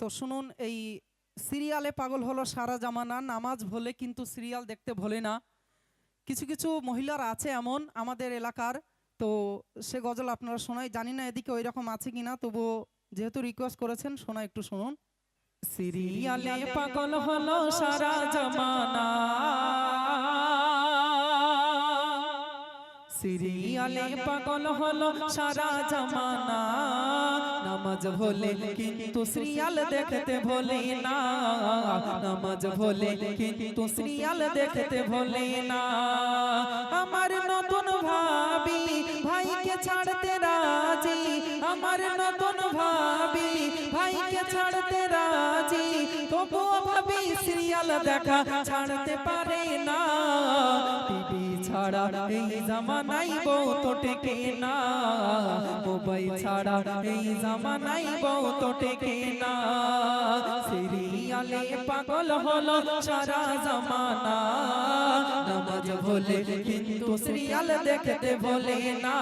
তো শুনুন, এই সিরিয়ালে পাগল হলো সারা জামানা, নামাজ ভোলে কিন্তু সিরিয়াল দেখতে ভোলে না। কিছু কিছু মহিলারা আছে এমন আমাদের এলাকার, তো সে গজল আপনারা শোনাই। জানি না এদিকে ওই রকম আছে কিনা তবু যেহেতু রিকোয়েস্ট করেছেন, শোনা একটু শুনুন। সিরিয়ালে পাগল হলো সারা জামানা। সিরিয়ালে পাগল হলো সারা জামানা। নামাজ ভোলে, কিন্তু সিরিয়াল দেখতে ভোলে না। নামাজ ভোলে, কিন্তু সিরিয়াল দেখতে ভোলে না। আমার নতুন ভাবি ভাইকে ছাড়তে রাজি। আমার নতুন ভাবি ভাইকে ছাড়তে রাজি। ভাবি সিরিয়াল দেখা ছাড়তে পারে না। টিভি ছাড়া এই জামানাই বউ তো টেকে না। মোবাইল ছাড়া এই জামানাই বউ তো টেকে না। সিরিয়ালে পাগল হলো সারা জামানা। নামাজ ভোলে কিন্তু সিরিয়াল দেখতে ভোলে না।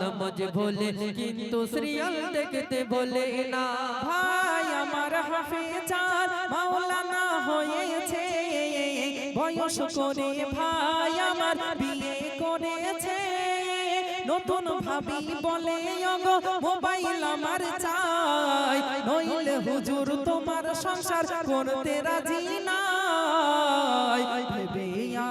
নামাজ ভোলে কিন্তু সিরিয়াল দেখতে বলে না। হাফেজার মাওলানা হয়েছে। বয়স করে ভাই আমার বিয়ে করেছে। নতুন ভাবি বলে মোবাইল আমার চাই। নইলে হুজুর তোমার সংসার করতে রাজি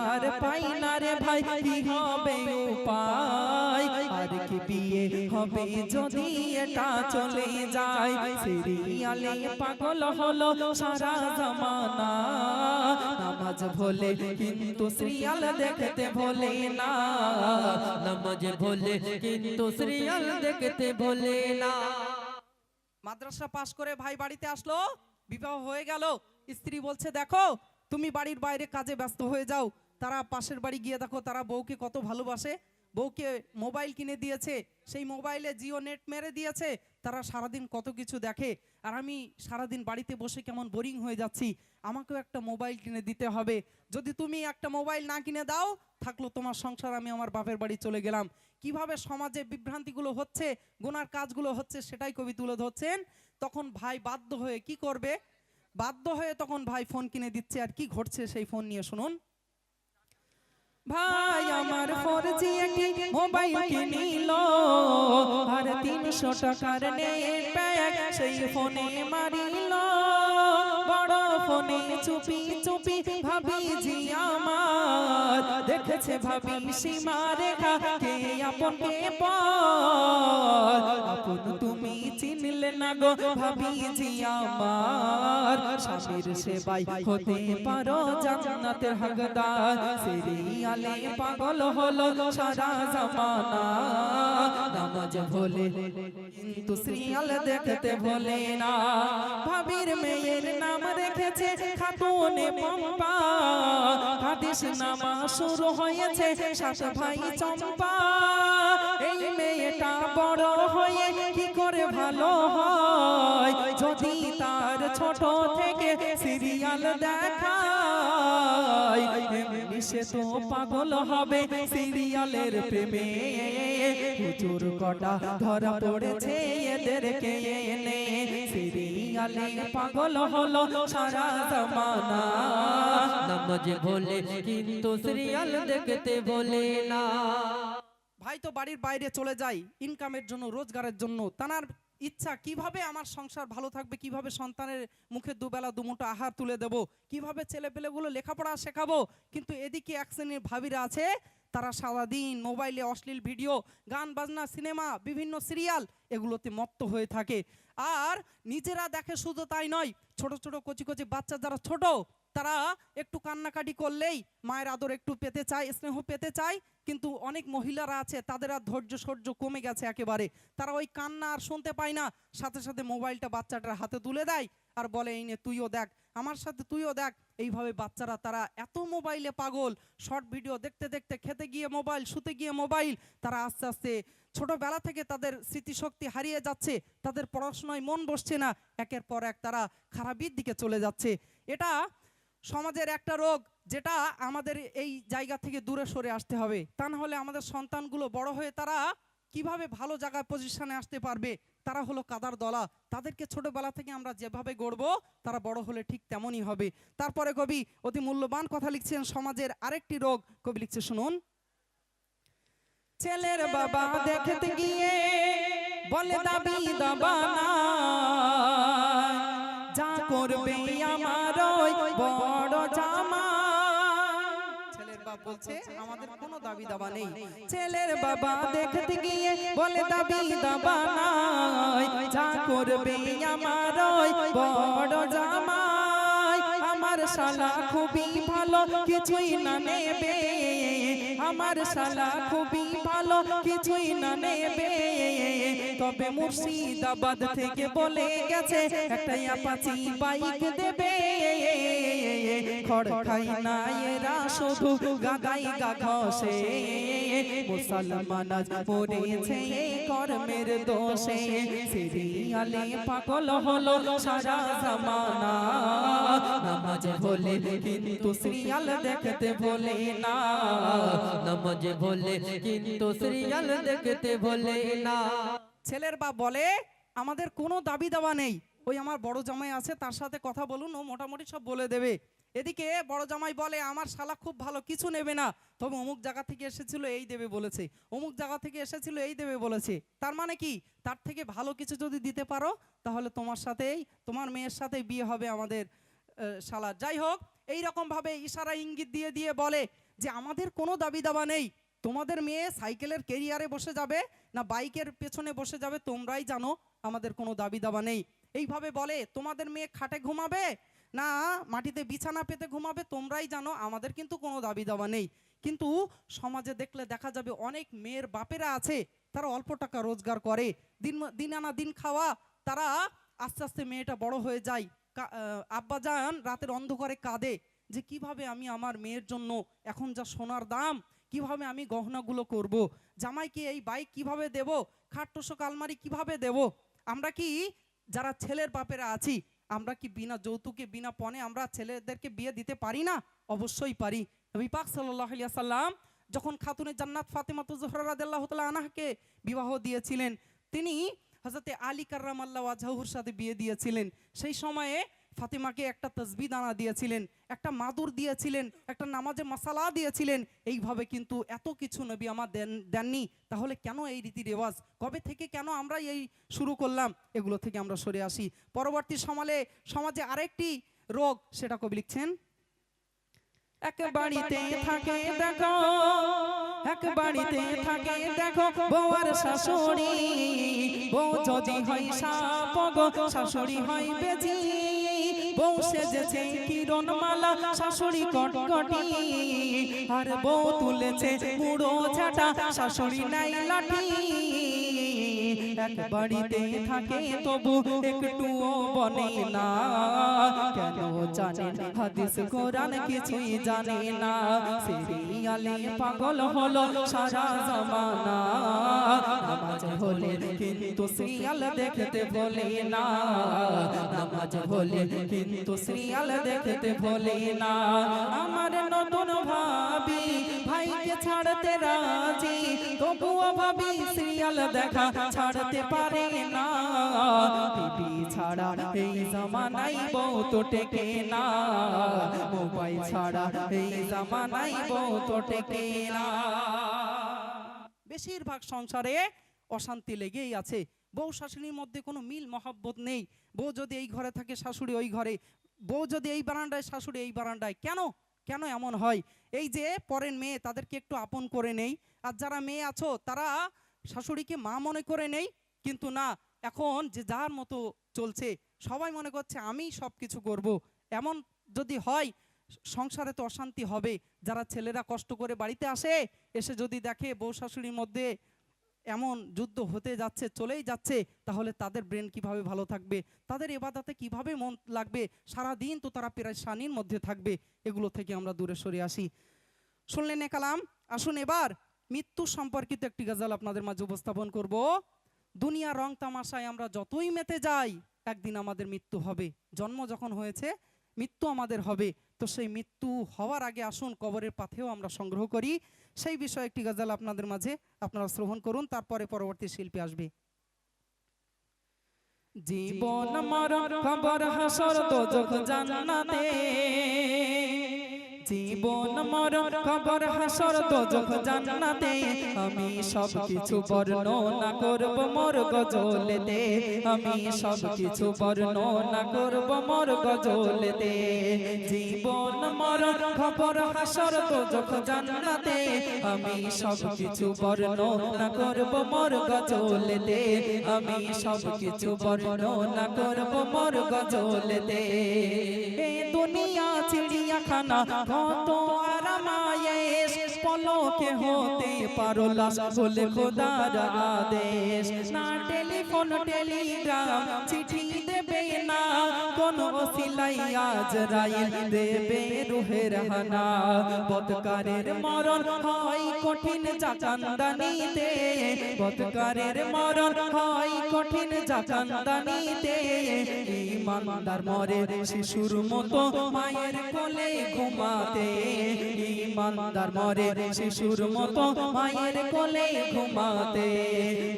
আর পাই না রে ভাই, কি হবে উপায়? আর কি বিয়ে হবে যদি এটা চলে যায়? সিরিয়ালে পাগল হলো সারা জামানা। নামাজ ভোলে কিন্তু সিরিয়াল দেখতে ভোলে না। নামাজ ভোলে কিন্তু সিরিয়াল দেখতে বলে না। মাদ্রাসা পাশ করে ভাই বাড়িতে আসলো, বিবাহ হয়ে গেল। স্ত্রী বলছে, দেখো তুমি বাড়ির বাইরে কাজে ব্যস্ত হয়ে যাও। তারা পাশের বাড়ি গিয়ে দেখো, তারা বউকে কত ভালোবাসে। বউকে মোবাইল কিনে দিয়েছে, সেই মোবাইলে জিও নেট মেরে দিয়েছে। তারা সারাদিন কত কিছু দেখে। আর আমি সারাদিন বাড়িতে বসে কেমন বোরিং হয়ে যাচ্ছি, আমাকেও একটা মোবাইল কিনে দিতে হবে। যদি তুমি একটা মোবাইল না কিনে দাও, থাকল তোমার সংসার, আমি আমার বাপের বাড়ি চলে গেলাম। কীভাবে সমাজে বিভ্রান্তিগুলো হচ্ছে, গোনার কাজগুলো হচ্ছে, সেটাই কবি তুলে ধরছেন। তখন ভাই বাধ্য হয়ে কি করবে? বাধ্য হয়ে তখন ভাই ফোন কিনে দিচ্ছে আর কি ঘটছে সেই ফোন নিয়ে শুনুন। ভাই আমার ফোরজি একটি মোবাইল কিনিল, আর তিনশো টাকার নেট প্যাক সেই ফোনে মারিল। বড় ফোনে চুপি চুপি ভাবি জি আমার। দেখেছে ভাবি সীমা রেখা, কে আপন কে আপন তুমি চিনলে না গো ভাবি জি আমার। স্বামীর সেবাই হতে পারো জান্নাতের হকদার। সিরিয়ালে পাগল হলো সারা জামানা। নামাজ ভোলে কিন্তু সিরিয়াল দেখতে ভোলে না। ভাবির মেয়ের রেখেছে খাতুনে পম্পা। হাদিস নামা শুরু হয়েছে, সাত ভাই চম্পা। এই মেয়েটা বড় হয়ে কি করে ভালো হয়? যদি তার ছোট থেকে সিরিয়াল এমনি সে তো পাগল হবে সিরিয়ালের প্রেমে। হুজুর কটা ধরা পড়েছে এদেরকে এনে। সিরিয়ালে পাগল হলো সারা জামানা। ভোলে কিন্তু সিরিয়াল দেখতে বলে না। ভাই তো বাড়ির বাইরে চলে যায়। ইনকামের জন্য, রোজগারের জন্য। তানার ইচ্ছা, কীভাবে আমার সংসার ভালো থাকবে, কীভাবে সন্তানের মুখে দুবেলা দুমুটো আহার তুলে দেব, কীভাবে ছেলেপেলেগুলো লেখাপড়া শেখাবো, কিন্তু এদিকে এক শ্রেণির ভাবিরা আছে, তারা সারাদিন মোবাইলে অশ্লীল ভিডিও, গান, বাজনা, সিনেমা, বিভিন্ন সিরিয়াল এগুলোতে মত্ত হয়ে থাকে। আর নিজেরা দেখে শুধু তাই নয়, ছোট ছোট, কচি কচি বাচ্চা যারা ছোট, তারা একটু কান্নাকাটি করলেই মায়ের আদর একটু পেতে চায়, স্নেহ পেতে চায় কিন্তু অনেক মহিলারা আছে, তাদের আর ধৈর্য সহ্য কমে গেছে একেবারে। তারা ওই কান্না আর শুনতে পায় না। সাথে সাথে মোবাইলটা বাচ্চাটার হাতে তুলে দেয় আর বলে, এই নে, তুইও দেখ, আমার সাথে তুইও দেখ। এইভাবে বাচ্চারা, তারা এত মোবাইলে পাগল। শর্ট ভিডিও দেখতে দেখতে খেতে গিয়ে মোবাইল, শুতে গিয়ে মোবাইল। তারা আস্তে আস্তে ছোটবেলা থেকে তাদের স্মৃতিশক্তি হারিয়ে যাচ্ছে। তাদের পড়াশোনায় মন বসছে না। একের পর এক তারা খারাপির দিকে চলে যাচ্ছে। এটা সমাজের একটা রোগ যেটা আমাদের এই জায়গা থেকে দূরে সরে আসতে হবে। তা না হলে আমাদের সন্তানগুলো বড় হয়ে তারা কীভাবে ভালো জায়গায় পজিশনে আসতে পারবে? তারা হলো কাদার দলা। তাদেরকে ছোটবেলা থেকে আমরা যেভাবে গড়বো তারা বড় হলে ঠিক তেমনই হবে। তারপরে কবি অতি মূল্যবান কথা লিখছেন সমাজের আরেকটি রোগ। কবি লিখছে শুনুন। ছেলের বাবা দেখতে গিয়ে বলে দাবি দাবানা যা করবে আমার বড় জামা। ছেলের বাপ বলছে আমাদের কোনো দাবি দাবা নেই। ছেলের বাবা দেখতে গিয়ে বলে দাবি দাবা নাই। যা করবে আমার বড় জামাই। আমার শালা খুবই ভালো কিছুই না নেবে। আমার শালা খুবই ভালো কিছুই না নেবে। তবে মুর্শিদাবাদ থেকে বলে গেছে একটা অ্যাপাচি বাইক দেবে। খড় খাই না এরা শুধু গাগাই গা ঘষে মুসলমান মরেছে কর্মের দোষে। সিরিয়ালে পাগল হলো সারা নামাজ বলে কিন্তু সিরিয়াল দেখতে বলে না। নামাজ বলে কিন্তু সিরিয়াল দেখতে বলে না। ছেলের বাপ বলে, আমাদের কোনো দাবি দাওয়া নেই। ওই আমার বড় জামাই আছে, তার সাথে কথা বলুন, ও মোটামুটি সব বলে দেবে। এদিকে বড় জামাই বলে, আমার শালা খুব ভালো, কিছু নেবে না। তবে অমুক জায়গা থেকে এসেছিল, এই দেবে বলেছে। অমুক জায়গা থেকে এসেছিল, এই দেবে বলেছে। তার মানে কি? তার থেকে ভালো কিছু যদি দিতে পারো, তাহলে তোমার সাথেই, তোমার মেয়ের সাথে বিয়ে হবে আমাদের শালার যাই হোক এই ভাবে ইশারা ইঙ্গিত দিয়ে দিয়ে বলে যে, আমাদের কোনো দাবি দাবা নেই। তোমাদের মেয়ে সাইকেলের কেরিয়ারে বসে যাবে না বাইকের পেছনে বসে যাবে, তোমরাই জানো আমাদের কোনো দাবি দাবা নেই। এইভাবে বলে, তোমাদের মেয়ে খাটে ঘুমাবে? না মাটিতে বিছানা পেতে ঘুমাবে তোমরাই জানো আমাদের কিন্তু কোনো দাবি দাবা নেই। কিন্তু সমাজে দেখলে দেখা যাবে অনেক মেয়ের বাপেরা আছে তারা অল্প টাকা রোজগার করে। দিন দিন আনা দিন খাওয়া তারা আস্তে আস্তে মেয়েটা বড় হয়ে যায়। আহ, আব্বাজান রাতের অন্ধকারে কাঁদে যে কীভাবে আমি আমার মেয়ের জন্য এখন যা সোনার দাম কীভাবে আমি গহনাগুলো করব? জামাইকে এই বাইক কীভাবে দেব? খাট তোষক আলমারি কীভাবে দেব? আমরা কি যারা ছেলের বাপেরা আছি আমরা কি বিনা যৌতুকে, বিনা পণে আমরা ছেলেদেরকে বিয়ে দিতে পারি না? অবশ্যই পারি। নবী পাক সাল্লাম যখন খাতুনে জান্নাত ফাতেমা জোহরা রাদিয়াল্লাহু তাআলা আনহাকে বিবাহ দিয়েছিলেন, তিনি হযরতে আলী কার্রাম আল্লাহ ওয়াজহুর সাথে বিয়ে দিয়েছিলেন। সেই সময়ে ফাতেমাকে একটা তসবি দানা দিয়েছিলেন, একটা মাদুর দিয়েছিলেন, একটা নামাজে মাসালা দিয়েছিলেন। এইভাবে কিন্তু এত কিছু নবী আমার দেন, দেননি। তাহলে কেন এই রীতি রেওয়াজ? কবে থেকে কেন আমরা এই শুরু করলাম? এগুলো থেকে আমরা সরে আসি। পরবর্তী সমালে, সমাজে আরেকটি রোগ, সেটা কবি লিখছেন, এক বাড়িতে থাকে, দেখো, এক বাড়িতে থাকে, দেখো, বউয়ার শাশুড়ি। বউ যদি হয় সাপ গো শাশুড়ি হয় বেজি। বউ সেজেছে কিরণ মালা শাশুড়ি কটকটি। আর বউ তুলেছে বুড়ো ছাটা শাশুড়ি নাই লাঠি। এক বাড়িতে থাকে তবু একটুও বনে না। কেন জানে হাদিস কোরআন কিছুই জানে না। সিরিয়ালে পাগল হলো সারা জামানা। নামাজ হলে কিন্তু সিরিয়াল দেখতে বলে না। নামাজ হলে কিন্তু সিরিয়াল দেখতে বলে না। আমার নতুন ভাবি ছাড়তে রাজি, তবুও ভাবি সিরিয়াল দেখা ছাড়তে পারে না। বিবি ছাড়া এই জামানাই বউ তো টেকে না। মোবাইল ছাড়া এই জামানাই বউ তো টেকে না। বেশিরভাগ সংসারে অশান্তি লেগেই আছে। বউ শাশুড়ির মধ্যে কোনো মিল মহাব্বত নেই। বউ যদি এই ঘরে থাকে, শাশুড়ি ওই ঘরে। বউ যদি এই বারান্দায়, শাশুড়ি এই বারান্দায়। কেন? কেন এমন হয়? এই যে পরের মেয়ে তাদেরকে একটু আপন করে নেই, আর যারা মেয়ে আছো তারা শাশুড়িকে মা মনে করে নেই, কিন্তু না, এখন যে যার মতো চলছে, সবাই মনে করছে আমি সব কিছু করব। এমন যদি হয়, সংসারে তো অশান্তি হবে। যারা ছেলেরা কষ্ট করে বাড়িতে আসে, এসে যদি দেখে বউ শাশুড়ির মধ্যে এমন যুদ্ধ হতে যাচ্ছে, চলেই যাচ্ছে, তাহলে তাদের ব্রেন কীভাবে ভালো থাকবে? তাদের এবাদাতে কীভাবে মন লাগবে? সারা দিন তো তারা পেরেশানির মধ্যে থাকবে। এগুলো থেকে আমরা দূরে সরে আসি। শুনলেন এ কালাম? আসুন এবার মৃত্যু সম্পর্কিত একটি গজল আপনাদের মাঝে উপস্থাপন করব। দুনিয়া রং তামাশায় আমরা যতই মেতে যাই, একদিন আমাদের মৃত্যু হবে। জন্ম যখন হয়েছে মৃত্যু আমাদের হবে। তো সেই মৃত্যু হওয়ার আগে আসুন, কবরের পাথেও আমরা সংগ্রহ করি। সেই বিষয়ে একটি গজাল আপনাদের মাঝে আপনারা শ্রবণ করুন, তারপরে পরবর্তী শিল্পী আসবে। জীবন মরণ খবর হাসর দোজখ জান্নাতে। জীবন মরণ খবর হাসর, দোজখ, জান্নাতে আমি সব কিছু বর্ণনা করব মোর গজলেতে। আমি সব কিছু বর্ণনা করব মোর গজলেতে। জীবন মরণ খবর হাসর, দোজখ, জান্নাতে আমি সব কিছু বর্ণনা করব মোর গজলেতে। আমি সব কিছু বর্ণনা করব মোর গজলেতে। চিড়িয়াখানা কত আরামায়েশ পলকে হতে পারো লাশ বলে খোদার আদেশ না টেলিফোন টেলিগ্রাম চিঠি দেবে না কোন সিলাই আজ রাইল দেবে রুহের হানা বদকারের মরণ হয় কঠিন জাকান্দানিতে বদকারের মরণ হয় কঠিন জাকান্দানিতে ইমানদার মরে শিশুর মতো মায়ের কোলে ঘুমাতে। ইমানদার মরে শিশুর মতো মায়ের কোলে ঘুমাতে।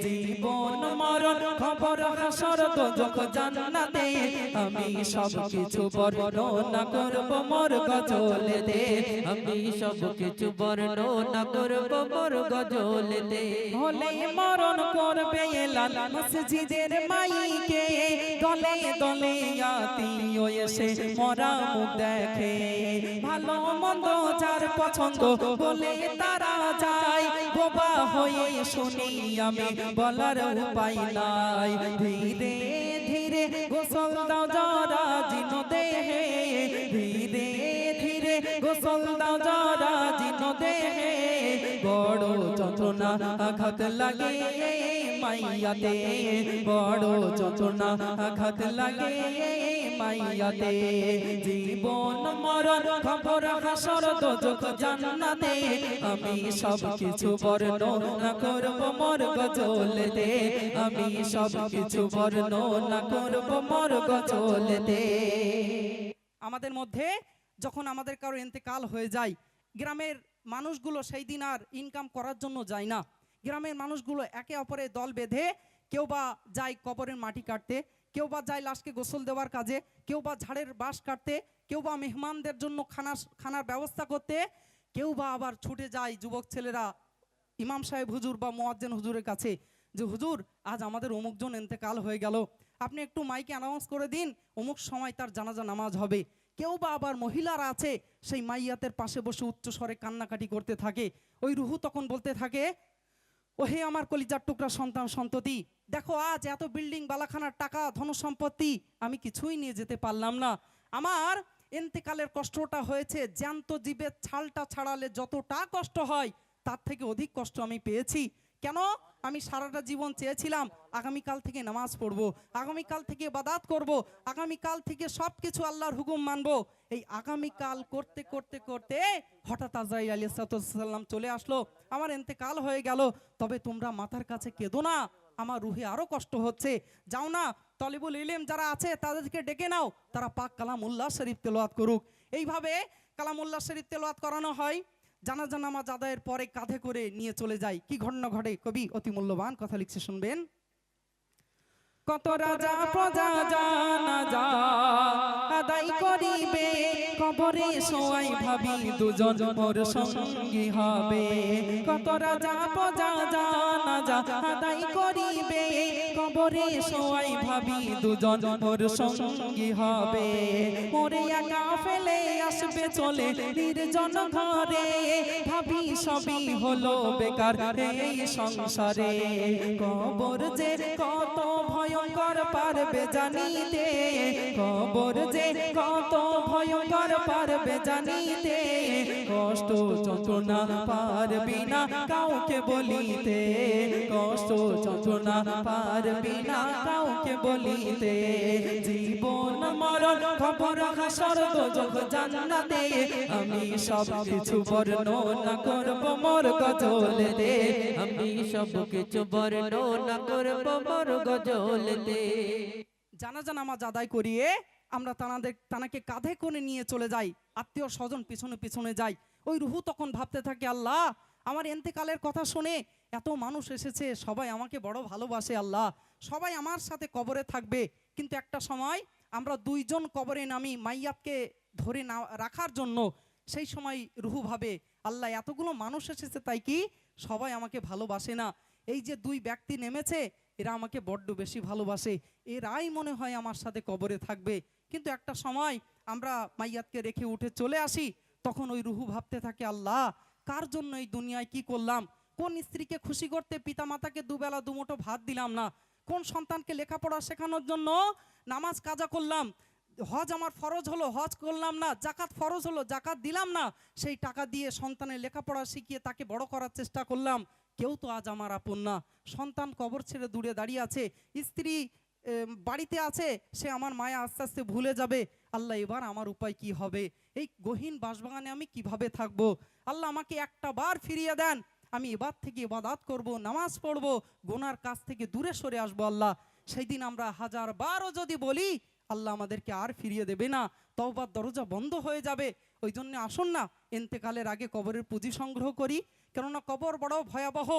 জীবন মরণ খবর হাসর তো দোজখ জান্নাতে। আমি সব কিছু বর্ণনা করব মোর গজলেতে আমি সব কিছু বর্ণনা করব মোর গজলেতে। হলে মরণ করবে লাল মসজিদের মাইকে। দলে দলে আত্মীয় এসে মরা মুখ দেখে। ভালো মন্দ যার পছন্দ বলে তারা যায় বোবা হয়ে শুনি আমি বলার উপায় নাই। ধীরে ধীরে গোসল দাও যারা জিন দেহে ধীরে ধীরে গোসল দাও আঘাত লাগে, মাইয়াতে। বড় আঘাত লাগে, মাইয়াতে। জীবন মরণ খবর হাসর জান্নাতে। আমি সব কিছু বর্ণনা করব মোর গজলেতে আমি সব কিছু বর্ণনা করব মোর গজলেতে আমাদের মধ্যে যখন আমাদের কারও ইন্তেকাল হয়ে যায়, গ্রামের মানুষগুলো সেই দিন আর ইনকাম করার জন্য যায় না। গ্রামের মানুষগুলো একে অপরের দল বেঁধে কেউ বা যায় কবরের মাটি কাটতে, কেউ বা যায় লাশকে গোসল দেওয়ার কাজে, কেউ বা ঝাড়ের বাঁশ কাটতে, কেউ বা মেহমানদের জন্য খানা, খানার ব্যবস্থা করতে, কেউ বা আবার ছুটে যায় যুবক ছেলেরা, ইমাম সাহেব হুজুর বা মোয়াজ্জেন হুজুরের কাছে যে, হুজুর, আজ আমাদের অমুকজন এতেকাল হয়ে গেল। আপনি একটু মাইকে অ্যানাউন্স করে দিন, অমুক সময় তার জানাজা নামাজ হবে। কেউ বা আবার মহিলারা আছে, সেই মাইয়াতের পাশে বসে উচ্চ স্বরে কান্নাকাটি করতে থাকে। ওই রুহু তখন বলতে থাকে, ওহে আমার কলিজার টুকরা সন্তান সন্ততি, দেখো আজ এত বিল্ডিং, বালাখানার টাকা ধন সম্পত্তি আমি কিছুই নিয়ে যেতে পারলাম না। আমার এন্তেকালের কষ্টটা হয়েছে, জ্যান্ত জীবের ছালটা ছাড়ালে যতটা কষ্ট হয়, তার থেকে অধিক কষ্ট আমি পেয়েছি। কেন? আমি সারাটা জীবন চেয়েছিলাম, আগামীকাল থেকে নামাজ পড়ব, আগামীকাল থেকে বাদাত করব, আগামীকাল থেকে সব কিছু আল্লাহর হুকুম মানবো। এই আগামীকাল করতে করতে করতে হঠাৎ আজরাইল আলী সাল্লাম চলে আসলো। আমার এতেকাল হয়ে গেল, তবে তোমরা মাথার কাছে কেঁদো না, আমার রুহে আরও কষ্ট হচ্ছে। যাও না, তলিবুল ইলেম যারা আছে তাদেরকে ডেকে নাও, তারা পাক কালামুল্লাহ শরীফ তেলোয়াত করুক। এইভাবে কালামুল্লাহ শরীফ তেলোয়াত করানো হয়। জানাজা নামাজ আদায়ের পরে কাঁধে করে নিয়ে চলে যায় কি ঘটনা ঘটে? কবি অতি মূল্যবান কথা লিখছে, শুনবেন। কত রাজা প্রজা জানা যা, আদায় করিবে, কবরে সোয়াই ভাবি দুজন মোর সঙ্গী হবে। কত রাজা প্রজা জানা যা, আদায় করিবে, কবরে সোয়াই ভাবি দুজন মোর সঙ্গী হবে। মোরে একা ফেলে আসবে চলে নির্জন ঘরে। ভাবি সবই হলো বেকার এই সংসারে। কবর যে কত ভয়ঙ্কর পারবে জানিতে। কবর যে কত ভয়ঙ্কর পারবে জানিতে। কষ্ট যন্ত্রণা পারবি না কাউকে বলিতে। কষ্ট যন্ত্রণা পারবি না কাউকে বলিতে। জীবন, মরণ, খবর, হাসর, দোজখ, জান্নাতে আমি সব কিছু বর্ণনা করব মোর গজলেতে। আমি সব কিছু বর্ণনা করব মোর গজলেতে। জানাজা নামাজ আদায় করিয়ে আমরা তানাদের তানাকে কাঁধে করে নিয়ে চলে যাই। আত্মীয় স্বজন পিছনে পিছনে যাই। ওই রুহু তখন ভাবতে থাকে, আল্লাহ, আমার এন্তেকালের কথা শুনে এত মানুষ এসেছে, সবাই আমাকে বড় ভালোবাসে আল্লাহ। সবাই আমার সাথে কবরে থাকবে। কিন্তু একটা সময় আমরা দুইজন কবরে নামি মাইয়াতকে ধরে না, রাখার জন্য সেই সময় রুহু ভাবে, আল্লাহ, এতগুলো মানুষ এসেছে, তাই কি সবাই আমাকে ভালোবাসে না? এই যে দুই ব্যক্তি নেমেছে, এরা আমাকে বড্ড বেশি ভালোবাসে। এরাই মনে হয় আমার সাথে কবরে থাকবে। কিন্তু একটা সময় আমরা মাইয়াতকে রেখে উঠে চলে আসি, তখন ওই রুহু ভাবতে থাকে, আল্লাহ, কার জন্য এই দুনিয়ায় কি করলাম? কোন স্ত্রীকে খুশি করতে পিতামাতাকে দুবেলা দুমুঠো ভাত দিলাম না? কোন সন্তানকে লেখাপড়া শেখানোর জন্য নামাজ কাজা করলাম? হজ আমার ফরজ হলো, হজ করলাম না, জাকাত ফরজ হলো, জাকাত দিলাম না, সেই টাকা দিয়ে সন্তানের লেখাপড়া শিখিয়ে তাকে বড় করার চেষ্টা করলাম। কেউ তো আজ আমার আপন না। সন্তান কবর ছেড়ে দূরে দাঁড়িয়ে আছে, স্ত্রী বাড়িতে আছে, সে আমার মায়া আস্তে আস্তে ভুলে যাবে। আল্লাহ, এবার আমার উপায় কি হবে? এই গহীন বাসবাগানে আমি কীভাবে থাকব? আল্লাহ আমাকে একটা বার ফিরিয়ে দেন। আমি এবার থেকে ইবাদাত করব, নামাজ পড়ব, গোনার কাছ থেকে দূরে সরে আসব আল্লাহ। সেই দিন আমরা হাজার বারও যদি বলি, আল্লাহ আমাদেরকে আর ফিরিয়ে দেবে না। তওবার দরজা বন্ধ হয়ে যাবে। ওই জন্য আসুন না, এন্তেকালের আগে কবরের পুঁজি সংগ্রহ করি। কেননা কবর বড় ভয়াবহ।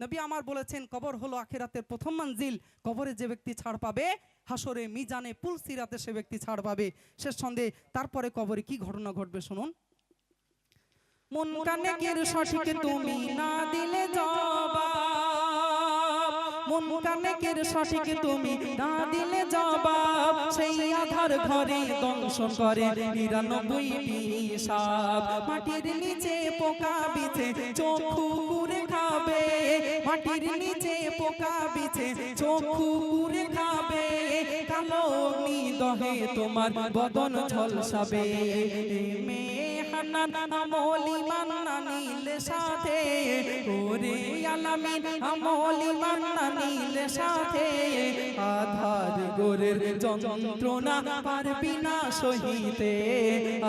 নবী আমার বলেছেন, কবর হলো আখেরাতের প্রথম মঞ্জিল। কবরে যে ব্যক্তি ছাড় পাবে হাসরে মিজানে পুল সিরাতে সে ব্যক্তি ছাড় পাবে। শেষ সন্দেহ তারপরে কবরে কি ঘটনা ঘটবে শুনুন। মন কানে কের সঠিক তুমি না দিলে জবাব। মন কানে কের সঠিক তুমি না দিলে জবাব। সেই আধার ঘরে দংশন করে নিরানব্বই সাপ মাটির নিচে পোকা বিছে চক্ষু কুরে খাবে। মাটির নিচে পোকা বিছে চক্ষু কুরে খাবে। কালো অগ্নি দহে তোমার বদন ঝলসাবে। মেয়ে হান্নান আমলি মান্না সাথে, ওরে আলামিন আমলি মান্না নীল সাথে। আধার গোরের যন্ত্রণা পারবি না সহিতে,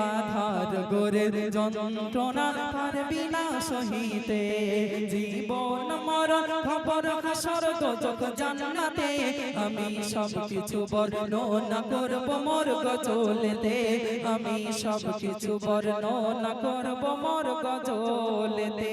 আধার গোরের যন্ত্রণা পারবি না সহিতে। জীবন, মরণ, খবর, হাসর, দোজক, জান্নাতে আমি সব কিছু বর্ণনা করব মোর গজলেতে আমি সব কিছু বর্ণনা করব মোর গজলেতে